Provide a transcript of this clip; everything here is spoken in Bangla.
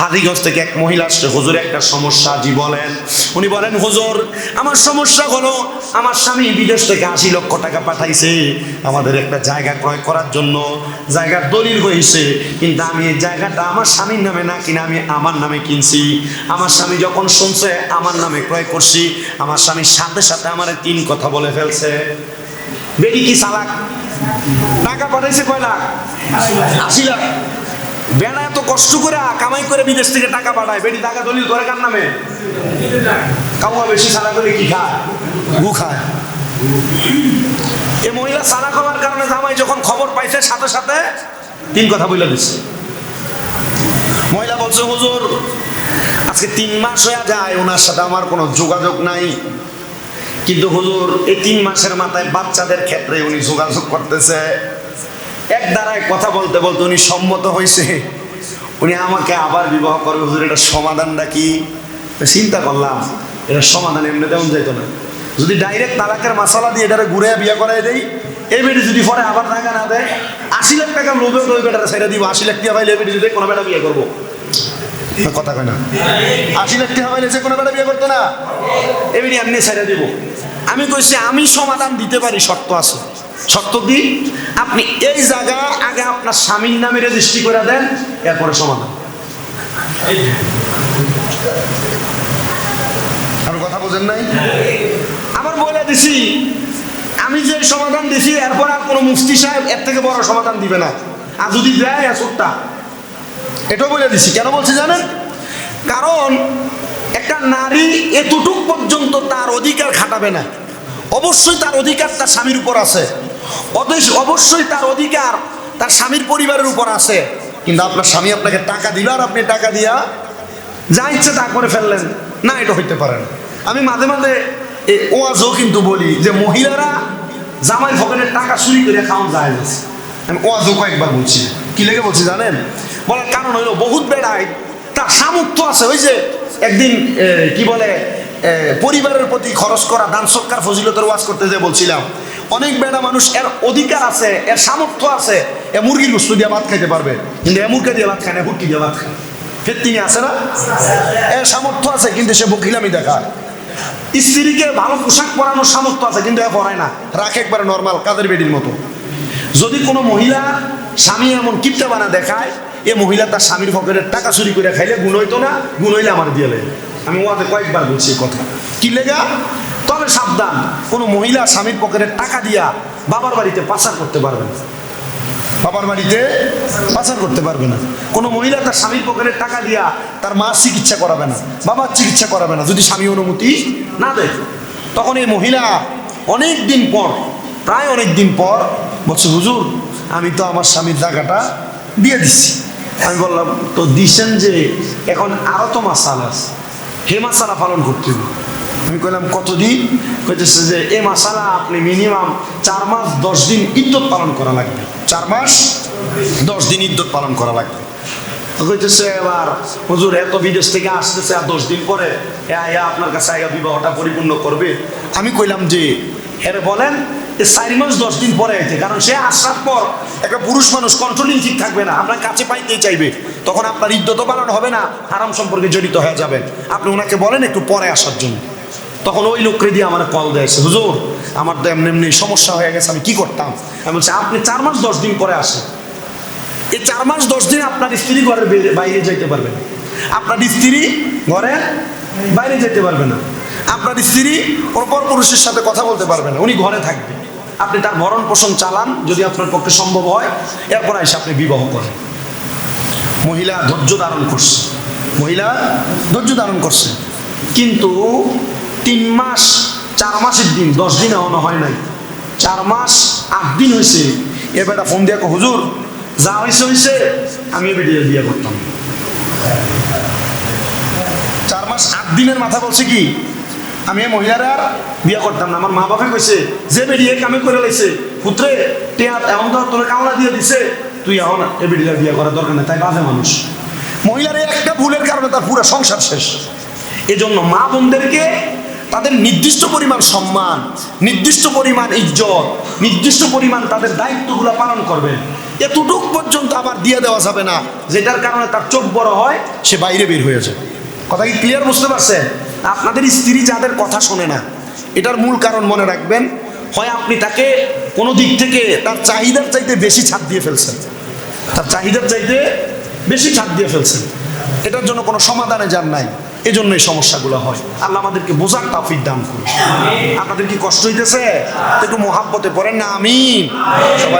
হাদিগঞ্জ থেকে এক মহিলা আসছে, হুজুর, একটা সমস্যা জি বলেন। উনি বলেন, হুজুর, আমার সমস্যা হলো, আমার স্বামী বিদেশ থেকে আশি লক্ষ টাকা পাঠাইছে, আমাদের একটা জায়গা ক্রয় করার জন্য। জায়গার দলিল হয়েছে কিন্তু আমি এই জায়গাটা আমার স্বামীর নামে না কিনা, আমি আমার নামে কিনছি। আমার স্বামী যখন শুনছে, আমার নামে ক্রয় করছি, আমার স্বামীর সাথে সাথে আমার তিন কথা বলে ফেলছে। বেটি কি চালাক? টাকা পাঠাইছে কয় লাখ? আশি লাখ। বেড়া এত কষ্ট করে কামাই করে বিদেশ থেকে টাকা পাঠায়, বেটি টাকা দলিল করে কার নামে? কামা বেশি সারা করে কি খায়? গু খায়। এ মহিলা সারা খাওয়ার কারণে জামাই যখন খবর পাইছে, সাথে সাথে তিন কথা বলে দিচ্ছে মহিলা বলছে, হুজুর, আজকে তিন মাস হয়ে যায়, ওনার সাথে আমার কোনো যোগাযোগ নাই। কিন্তু হুজুর এই তিন মাসের মাথায় বাচ্চাদের ক্ষেত্রে উনি যোগাযোগ করতেছে। এক দ্বারায় কথা বলতে বলতে উনি সম্মত হয়েছে উনি আমাকে আবার বিবাহ করবে হুজুর, এটা সমাধানটা কি? চিন্তা করলাম, এটা সমাধান এমনি তেমন যাইতো না। যদি ডাইরেক্ট তালাকের মশলা দিয়ে এটারে ঘুরে বিয়ে করাই দেই, এই বেটি যদি পরে আবার টাকা না দেয়, আশি লাখ টাকা লোভে ওই বেটাটা ছেড়ে দিব, আশি লাখ টাকা পাইলে এই বেটি যদি কোনো বেটা বিয়ে করব। কথা কয় আশি লাখ টাকা পাইলে যে কোনো বেটা বিয়ে করতো না, এই বেটি এমনি ছেড়ে দিব। আমি কইছি, আমি সমাধান দিতে পারি, শর্ত আছে। শর্ত দি আপনি এই জায়গা আগে আপনার স্বামীর নামে রেজিস্ট্রি করে দেন এরপরে সমাধান। আর কথা বোঝেন নাই? আবার বলে দিছি আমি যে সমাধান দিছি এরপর আর কোনো মুফতি সাহেব এর থেকে বড় সমাধান দিবে না। আর যদি দেয় আসুকটা এটাও বলে দিছি। কেন বলছি জানেন? কারণ একটা নারী এতটুক পর্যন্ত তার অধিকার খাটাবে না। অবশ্যই তার অধিকার তার স্বামীর উপর আছে। অবশ্যই তার অধিকার তার স্বামীর পরিবারের উপর আছে। কিন্তু আপনার স্বামী আপনাকে টাকা দিল আর আপনি টাকা দিয়া যা ইচ্ছে তা করে ফেললেন। না এটা হইতে পারে না। আমি মাঝে মাঝে ওয়াজও কিন্তু বলি যে মহিলারা জামাই ভগনের টাকা চুরি করে খাওয়ান যায় আমি ওয়াজও কয়েকবার বলছি। কি লেগে বলছি জানেন? বলার কারণ হইল বহুত বেড়ায় তার সামর্থ্য আছে। ওই যে একদিন কি বলে পরিবারের প্রতি খরচ করা দান সৎকার ফজিলতের ওয়াজ করতে যে বলছিলাম অনেক বেড়া মানুষ, এর অধিকার আছে, এর সামর্থ্য আছে। এ মুরগির গুস্তু দিয়ে ভাত খাইতে পারবে, কিন্তু এ মুরগি দিয়ে ভাত খায় না হুটকি দিয়ে ভাত খায়। ফের তিনি আছে না? এর সামর্থ্য আছে, কিন্তু সে বকিলামি দেখায়। স্ত্রীকে ভালো পোশাক পরানোর সামর্থ্য আছে, কিন্তু এ পরায় না। রাখে একবারে নর্মাল কাদের বেডির মতো। যদি কোনো মহিলা স্বামী এমন কিপটা বানা দেখায়, এ মহিলা তার স্বামীর পকেটের টাকা চুরি করে খাইলে গুণ হইতো না, গুণ হইলে আমার দিয়ে আমি ওয়াতে কয়েকবার বলছি কথা। কি লেগা? তবে সাবধান, কোনো মহিলা স্বামীর পকেটের টাকা দিয়া বাবার বাড়িতে পাচার করতে পারবে না। বাবার বাড়িতে পাচার করতে পারবে না। কোনো মহিলা তার স্বামীর পকেটের টাকা দিয়া তার মার চিকিৎসা করাবে না বাবার চিকিৎসা করাবে না। যদি স্বামী অনুমতি না দেয়, তখন এই মহিলা অনেক দিন পর, প্রায় অনেক দিন পর বলছে, হুজুর, আমি তো আমার স্বামীর টাকাটা দিয়ে দিচ্ছি আমি বললাম, তো দিছেন যে এখন আরও তো মাসালা আছে। হে মাসালা পালন করতে হবে। আমি কইলাম, কতদিন? কইতেছে যে এই মাসালা আপনি মিনিমাম চার মাস, দশ দিন ইদ্যত পালন করা লাগবে। চার মাস, দশ দিন ইদ্যত পালন করা লাগবে। কইতেছে, এবার হুজুর, এত বিদেশ থেকে আসতেছে আর দশ দিন পরে, এ আপনার কাছে আয়া বিবাহটা পরিপূর্ণ করবে? আমি কইলাম যে হ্যাঁ বলেন এ চার মাস, দশ দিন পরে আইতে, কারণ সে আসার পর একটা পুরুষ মানুষ কন্ট্রোলিং ঠিক থাকবে না আপনার কাছে পাইতেই চাইবে। তখন আপনার ইদ্যত পালন হবে না, হারাম সম্পর্কে জড়িত হয়ে যাবেন। আপনি ওনাকে বলেন একটু পরে আসার জন্য। তখন ওই লোকরে দিয়ে আমার কল দিয়েছে হুজুর, আমার তো এমনি এমনি সমস্যা হয়ে গেছে, আমি কি করতাম? আমি বলছি, আপনি চার মাস দশ দিন পরে আসেন। এই চার মাস দশ দিন আপনার স্ত্রী ঘরের বাইরে যাইতে পারবে না। আপনার স্ত্রী ঘরে বাইরে যেতে পারবে না। আপনার স্ত্রী অপর পুরুষের সাথে কথা বলতে পারবে না, উনি ঘরে থাকবে। আপনি তার ভরণ পোষণ চালান, যদি আপনার পক্ষে সম্ভব হয়, এরপর এসে আপনি বিবাহ করেন। মহিলা ধৈর্য ধারণ করছে। মহিলা ধৈর্য ধারণ করছে। কিন্তু তিন মাস, চার মাসের দিন, দশ দিন এখনও হয় নাই। চার মাস, আট দিন হয়েছে এ বেটা ফোন দিয়ে হুজুর, যা হয়েছে হয়েছে আমি বেরিয়ে বিয়ে করতাম। চার মাস, আট দিনের মাথা বলছে কি, আমি এই মহিলারা বিয়ে করতাম না। আমার মা বাপে কইছে, যে বেরিয়ে কামে করে লাইছে, পুত্রে টিয়া এমন তো তোর কামলা দিয়ে দিছে, তুই এখন এ বেরিয়ে বিয়ে করার দরকার নেই, তাই বাজে মানুষ। মহিলার একটা ভুলের কারণে তার পুরো সংসার শেষ। এজন্য মা বোনদেরকে তাদের নির্দিষ্ট পরিমাণ সম্মান, নির্দিষ্ট পরিমাণ ইজ্জত, নির্দিষ্ট পরিমাণ তাদের দায়িত্বগুলো পালন করবেন এতটুক পর্যন্ত আবার দিয়ে দেওয়া যাবে না। যেটার কারণে তার চোখ বড় হয়, সে বাইরে বের হয়ে যায়। কথা কি ক্লিয়ার বুঝতে পারছেন? আপনাদের স্ত্রী যাদের কথা শোনে না, এটার মূল কারণ মনে রাখবেন, হয় আপনি তাকে কোনো দিক থেকে তার চাহিদার চাইতে বেশি ছাড় দিয়ে ফেলছেন। তার চাহিদার চাইতে বেশি ছাড় দিয়ে ফেলছেন। এটার জন্য কোনো সমাধানে যান নাই। এই জন্য এই সমস্যাগুলো হয়। আল্লাহ আমাদেরকে বোঝার তাফিক দান করুন। আপনাদের কি কষ্ট হইতেছে? একটু মহাব্বতে পড়েন না আমি সবাই